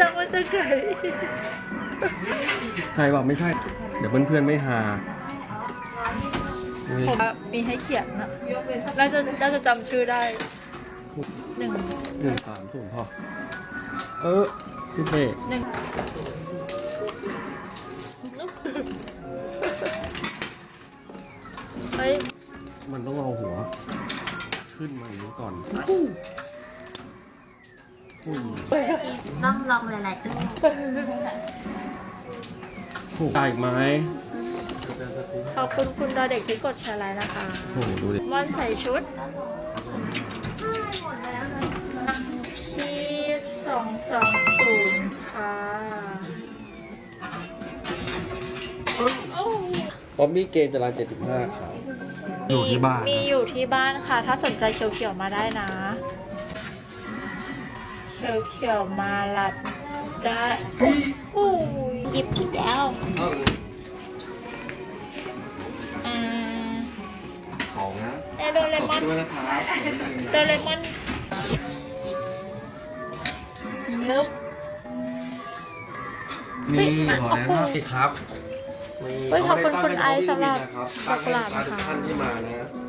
มาจากไหนใช่ป่ะไม่ใช่ เดี๋ยวเพื่อนๆไม่หานี่ผมมีให้เขียนอะน่าจะน่าจะจำชื่อได้หนึ่งหนึ่งสามศูนย์พอเออพี่เท่หนึ่งเฮ้ยมันต้องเอาหัว ขึ้นมาอย่างนี้ก่อนอุ้ย ต้องลองหลายๆตู้ถูกได้อีกไหมขอบคุณคุณดอเด็กที่กดแชร์ไลน์นะคะโอ้โหดูดิม่อนใส่ชุดที่สองสองศูนย์ค่ะโอ้บ๊อบบี้เกมจราเจ็ดสิบห้าครับอยู่ที่บ้าน มีอยู่ที่บ้านค่ะ ถ้าสนใจเขียวๆมาได้นะ เขียวๆมารับได้โอ้ยหยิบอีกแล้วอ่าของนะเอยโดเรมอนด้วยนะครับโดเรมอนนึบ นี่ขอแนะนำสิครับเฮ้ยขอบคุณคุณไอซ์สำหรับครับดอกกุหลาบนะคะทุกท่านที่มานะอ